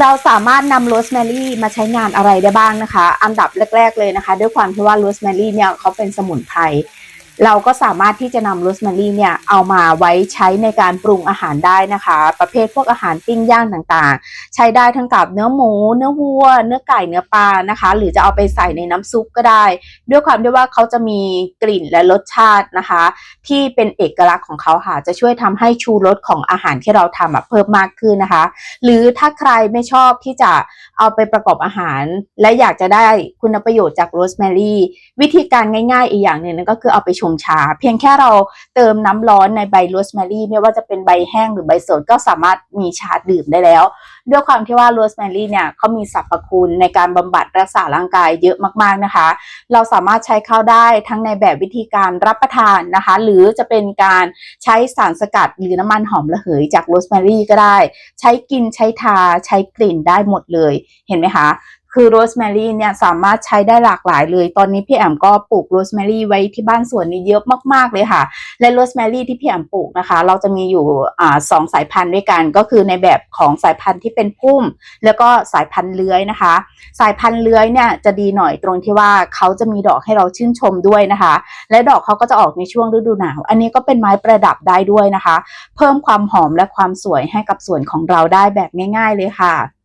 เราสามารถนำโรสแมรี่มาใช้งานอะไรได้บ้างนะคะ อันดับแรก ๆ เลยนะคะ ด้วยความที่ว่าโรสแมรี่เนี่ยเขาเป็นสมุนไพร เราก็สามารถที่จะนำโรสแมรี่เนี่ยเอามาไว้ใช้ในการปรุงอาหารได้นะคะ ประเภทพวกอาหารปิ้งย่างต่างๆ ใช้ได้ทั้งกับเนื้อหมู เนื้อวัว เนื้อไก่เนื้อปลานะคะ หรือจะเอาไปใส่ในน้ำซุปก็ได้ ด้วยความที่ว่าเขาจะมีกลิ่นและรสชาตินะคะ ที่เป็นเอกลักษณ์ของเขาค่ะจะช่วยทำให้ชูรสของอาหารที่เราทำเพิ่มมากขึ้นนะคะ หรือถ้าใครไม่ชอบที่จะเอาไปประกอบอาหาร และอยากจะได้คุณประโยชน์จากโรสแมรี่วิธีการง่าย ๆ อีกอย่างหนึ่งนั่นก็คือเอาไปชงชา เพียงแค่เราเติมน้ำร้อนในใบโรสแมรี่ไม่ว่าจะเป็นใบแห้งหรือใบสดก็สามารถมีชาดื่มได้แล้ว ด้วยความที่ว่าโรสแมรี่เนี่ยเขามีสรรพคุณในการบำบัดรักษาร่างกายเยอะมากๆนะคะ เราสามารถใช้เข้าได้ทั้งในแบบวิธีการรับประทานนะคะ หรือจะเป็นการใช้สารสกัดหรือน้ำมันหอมระเหยจากโรสแมรี่ก็ได้ ใช้กินใช้ทาใช้กลิ่นได้หมดเลยเห็นไหมคะ คือโรสแมรี่เนี่ยสามารถใช้ได้หลากหลายเลย ตอนนี้พี่แอมก็ปลูกโรสแมรี่ไว้ที่บ้านสวนนี้เยอะมากๆเลยค่ะ และโรสแมรี่ที่พี่แอมปลูกนะคะ เราจะมีอยู่อ่าสองสายพันธุ์ด้วยกัน ก็คือในแบบของสายพันธุ์ที่เป็นพุ่ม แล้วก็สายพันธุ์เลื้อยนะคะ สายพันธุ์เลื้อยเนี่ยจะดีหน่อยตรงที่ว่าเขาจะมีดอกให้เราชื่นชมด้วยนะคะ และดอกเขาก็จะออกในช่วงฤดูหนาว อันนี้ก็เป็นไม้ประดับได้ด้วยนะคะ เพิ่มความหอมและความสวยให้กับสวนของเราได้แบบง่าย ๆเลยค่ะ